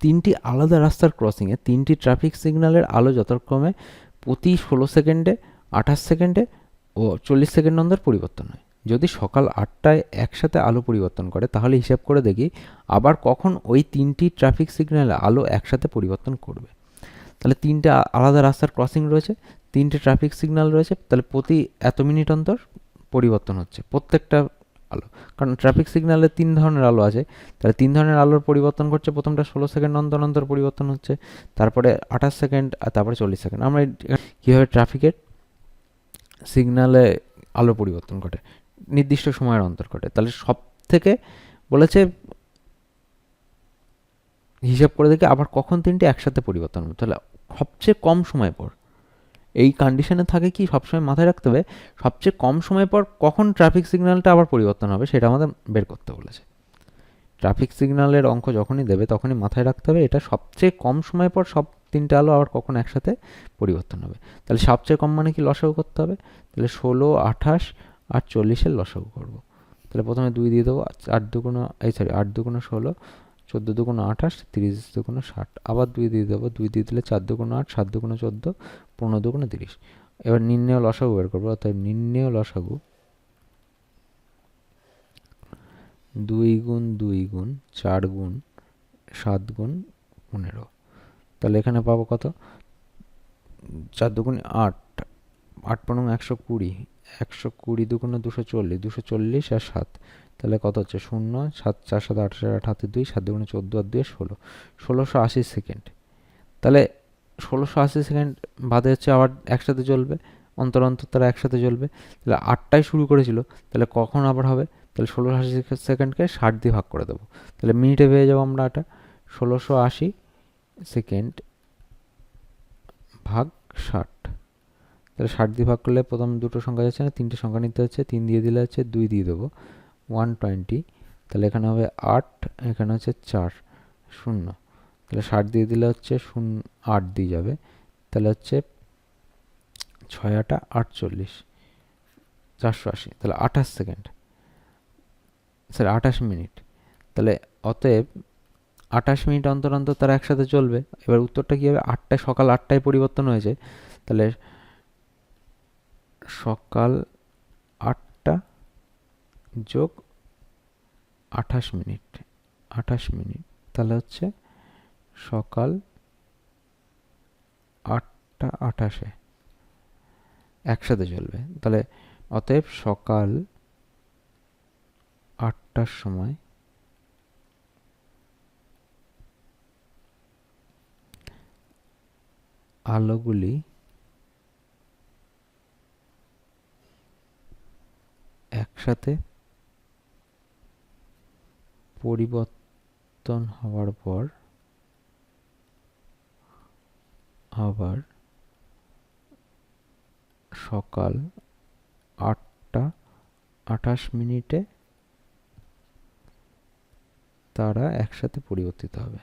তিনটি আলাদা রাস্তার ক্রসিংয়ে তিনটি ট্রাফিক সিগন্যালের আলো যথাক্রমে প্রতি ষোলো সেকেন্ডে, আঠাশ সেকেন্ডে ও চল্লিশ সেকেন্ড অন্তর পরিবর্তন হয়। যদি সকাল আটটায় একসাথে আলো পরিবর্তন করে, তাহলে হিসাব করে দেখি আবার কখন ওই তিনটি ট্রাফিক সিগন্যালে আলো একসাথে পরিবর্তন করবে। তাহলে তিনটে আলাদা রাস্তার ক্রসিং রয়েছে, তিনটে ট্রাফিক সিগন্যাল রয়েছে, তাহলে প্রতি এত মিনিট অন্তর পরিবর্তন হচ্ছে। প্রত্যেকটা আলো। কারণ ট্রাফিক সিগন্যালে তিন ধরনের আলো আছে। তাহলে তিন ধরনের আলোর পরিবর্তন করছে, প্রথমটা ষোলো সেকেন্ড অন্তর অন্তর পরিবর্তন হচ্ছে, তারপরে আঠাশ সেকেন্ড আর তারপরে চল্লিশ সেকেন্ড আমরা কীভাবে ট্রাফিকের সিগন্যালে আলো পরিবর্তন ঘটে? নির্দিষ্ট সময়ের অন্তর ঘটে। তাহলে সব থেকে বলেছে, হিসাব করে দেখে আবার কখন তিনটে একসাথে পরিবর্তন হবে। তাহলে সবচেয়ে কম সময় পর এই কন্ডিশনে থাকে কি সবসময় মাথায় রাখতে হবে, সবচেয়ে কম সময় পর কখন ট্রাফিক সিগন্যালটা আবার পরিবর্তন হবে সেটা আমাদের বের করতে বলেছে। ট্রাফিক সিগন্যালের অঙ্ক যখনই দেবে তখনই মাথায় রাখতে হবে, এটা সবচেয়ে কম সময় পর সব তিনটে আলো আবার কখন একসাথে পরিবর্তন হবে। তাহলে সবচেয়ে কম মানে কি লসাগু করতে হবে? তাহলে ষোলো, আঠাশ আর চল্লিশের লসাগু করব। তাহলে প্রথমে দুই দিয়ে দেবো আট দুগুণো, এই সরি আট দুগুণো ষোলো চোদ্দ দুগুণো আঠাশ, তিরিশ দুগুণো ষাট। আবার দুই দিয়ে দেবো, দুই দিয়ে দিলে চার দুগুণো আট, সাত দুগুণো চোদ্দ, পনেরো দুগুণো তিরিশ। এবার নির্ণয় লসাগু বের করব, অর্থাৎ নির্ণয় লসাগু দুই গুণ দুই গুণ চার গুণ সাত গুণ পনেরো। তাহলে এখানে পাবো কত? চার দুগুণ আট। আট পনেরো একশো কুড়ি একশো কুড়ি দুগুণে দুশো চল্লিশ দুশো চল্লিশ আর সাত। তাহলে কত হচ্ছে? শূন্য, সাত, চার, সাত, আট আট হাতে দুই, সাত দুগুণে চোদ্দ আর দুই, ষোলো। ষোলোশো আশি সেকেন্ড। তাহলে ষোলোশো আশি সেকেন্ড বাদে হচ্ছে আবার একসাথে চলবে, অন্তর অন্তর তারা একসাথে চলবে। তাহলে আটটায় শুরু করেছিল, তাহলে কখন আবার হবে? তাহলে ষোলোশো আশি সেকেন্ডকে ষাট দিয়ে ভাগ করে দেবো। তাহলে মিনিটে পেয়ে যাব আমরা এটা। ষোলোশো আশি সেকেন্ড ভাগ ষাট। তাহলে ষাট দিয়ে ভাগ করলে প্রথম দুটো সংখ্যা যাচ্ছে না, তিনটে সংখ্যা নিতে হচ্ছে, তিন দিয়ে দিলে হচ্ছে দুই দিয়ে দেবো। ওয়ান টোয়েন্টি তাহলে এখানে হবে আট, এখানে হচ্ছে চার, শূন্য। তাহলে ষাট দিয়ে দিলে হচ্ছে শূন্য, আট দিয়ে যাবে। তাহলে হচ্ছে ছয় আটা আটচল্লিশ, চারশো আশি। তাহলে আঠাশ সেকেন্ড। স্যার আঠাশ মিনিট। তাহলে অতএব আঠাশ মিনিট অন্তর অন্তর তারা একসাথে চলবে। এবার উত্তরটা কী হবে? আটটায় সকাল আটটায় পরিবর্তন হয়েছে। তাহলে সকাল আটটা যোগ আঠাশ মিনিট আঠাশ মিনিট। তাহলে হচ্ছে সকাল আটটা আঠাশে একসাথে চলবে। তাহলে অতএব সকাল আটটার সময় আলোগুলি একসাথে পরিবর্তন হওয়ার পর আবার সকাল আটটা আঠাশ মিনিটে তারা একসাথে পরিবর্তিত হবে।